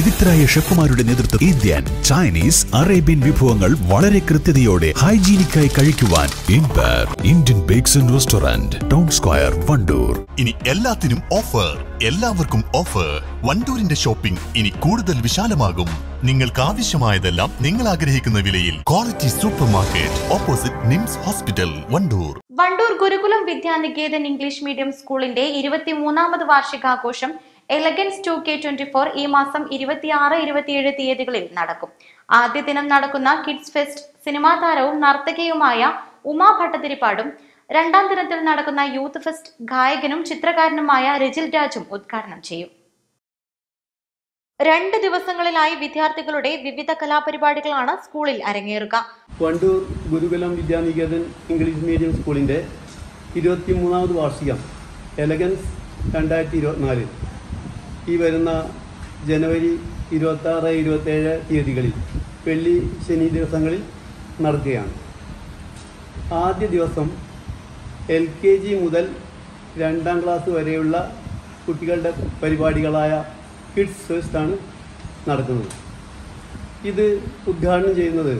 വിദഗ്ധരായ ഷെഫുമാരുടെ നേതൃത്വം Indian Chinese Arabian വിഭവങ്ങൾ വളരെ കൃത്യതയോടെ ഹൈജീനിക്കായി കഴിക്കുവാൻ ഇൻബാർ Indian bakes and restaurant town square Wandoor. ഇനി എല്ലാത്തിനും ഓഫർ എല്ലാവർക്കും ഓഫർ. വണ്ടൂരിന്റെ ഷോപ്പിംഗ് ഇനി കൂടുതൽ വിശാലമാകും. നിങ്ങൾക്ക് ആവശ്യമായതെല്ലാം നിങ്ങൾ ആഗ്രഹിക്കുന്ന വിലയിൽ quality supermarket opposite NIMS hospital Wandoor. Wandoor Gurukulam Vidyaniketan English medium സ്കൂളിന്റെ ഇരുപത്തിമൂന്നാമത് വാർഷികാഘോഷം elegance two K twenty four ഈ മാസം ഇരുപത്തിയാറ് ഇരുപത്തിയേഴ് തീയതികളിൽ നടക്കും. ആദ്യ ദിനം നടക്കുന്ന കിഡ്സ് ഫെസ്റ്റ് സിനിമാ താരവും നർത്തകിയുമായ ഉമാ ഭട്ടതിരിപ്പാടും രണ്ടാം ദിനത്തിൽ നടക്കുന്ന യൂത്ത് ഫെസ്റ്റ് ഗായകനും ചിത്രകാരനുമായ രജിൽ രാജും ഉദ്ഘാടനം ചെയ്യും. രണ്ട് ദിവസങ്ങളിലായി വിദ്യാർത്ഥികളുടെ വിവിധ കലാപരിപാടികളാണ് സ്കൂളിൽ അരങ്ങേറുക. വണ്ടൂർ ഗുരുകുലം വിദ്യാനികേതൻ ഇംഗ്ലീഷ് മീഡിയം സ്കൂളിന്റെ ഇരുപത്തി മൂന്നാമത് വാർഷികം എലഗൻസ് രണ്ടായിരത്തി ഇരുപത്തിനാല്. ഈ വരുന്ന ജനുവരി ഇരുപത്താറ് ഇരുപത്തേഴ് തീയതികളിൽ വെള്ളി ശനി ദിവസങ്ങളിൽ നടത്തുകയാണ് ആദ്യ ദിവസം എൽ കെ ജി മുതൽ രണ്ടാം ക്ലാസ് വരെയുള്ള കുട്ടികളുടെ പരിപാടികളായ കിഡ്സ് ഫെസ്റ്റാണ് നടക്കുന്നത്. ഇത് ഉദ്ഘാടനം ചെയ്യുന്നത്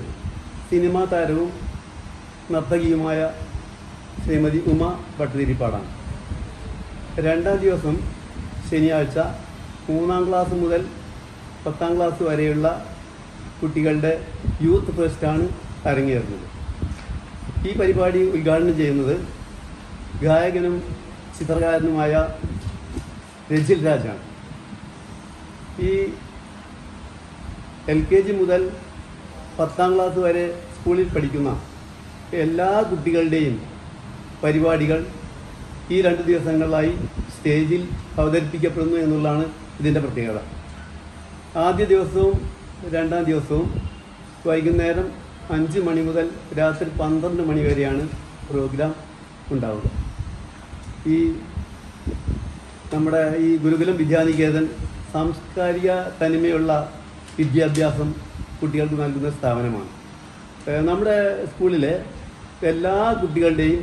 സിനിമാ താരവും നർത്തകിയുമായ ശ്രീമതി ഉമ ഭട്ടതിരിപ്പാടാണ് രണ്ടാം ദിവസം ശനിയാഴ്ച മൂന്നാം ക്ലാസ് മുതൽ പത്താം ക്ലാസ് വരെയുള്ള കുട്ടികളുടെ യൂത്ത് ഫെസ്റ്റാണ് അരങ്ങേറുന്നത്. ഈ പരിപാടി ഉദ്ഘാടനം ചെയ്യുന്നത് ഗായകനും ചിത്രകാരനുമായ രജിൽ രാജാണ്. ഈ എൽ കെ ജി മുതൽ പത്താം ക്ലാസ് വരെ സ്കൂളിൽ പഠിക്കുന്ന എല്ലാ കുട്ടികളുടെയും പരിപാടികൾ ഈ രണ്ട് ദിവസങ്ങളിലായി സ്റ്റേജിൽ അവതരിപ്പിക്കപ്പെടുന്നു എന്നുള്ളതാണ് ഇതിന്റെ പ്രത്യേകത. ആദ്യ ദിവസവും രണ്ടാം ദിവസവും വൈകുന്നേരം അഞ്ച് മണി മുതൽ രാത്രി പന്ത്രണ്ട് മണി വരെയാണ് പ്രോഗ്രാം ഉണ്ടാവുക. ഈ നമ്മുടെ ഈ ഗുരുകുലം വിദ്യാനികേതൻ സാംസ്കാരിക തനിമയുള്ള വിദ്യാഭ്യാസം കുട്ടികൾക്ക് നൽകുന്ന സ്ഥാപനമാണ്. നമ്മുടെ സ്കൂളിലെ എല്ലാ കുട്ടികളുടെയും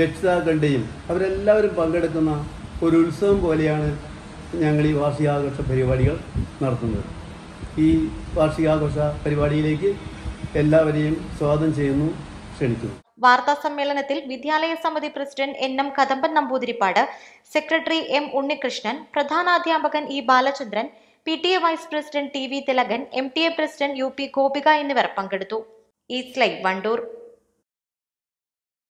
രക്ഷിതാക്കളുടെയും അവരെല്ലാവരും പങ്കെടുക്കുന്ന ഒരു ഉത്സവം പോലെയാണ് ഞങ്ങൾ ഈ വാർഷികാഘോഷ പരിപാടികൾ നടത്തുന്നത്. ഈ വാർഷികാഘോഷ പരിപാടിയിലേക്ക് എല്ലാവരെയും സ്വാഗതം ചെയ്യുന്നു ക്ഷണിക്കുന്നു. വാർത്താ സമ്മേളനത്തിൽ വിദ്യാലയ സമിതി president N M Kadamban Namboothiripad secretary M Unnikrishnan പ്രധാനാധ്യാപകൻ E Balachandran P T A vice president T V Thilakan M T A president U P Gopika എന്നിവർ പങ്കെടുത്തു. East live Wandoor.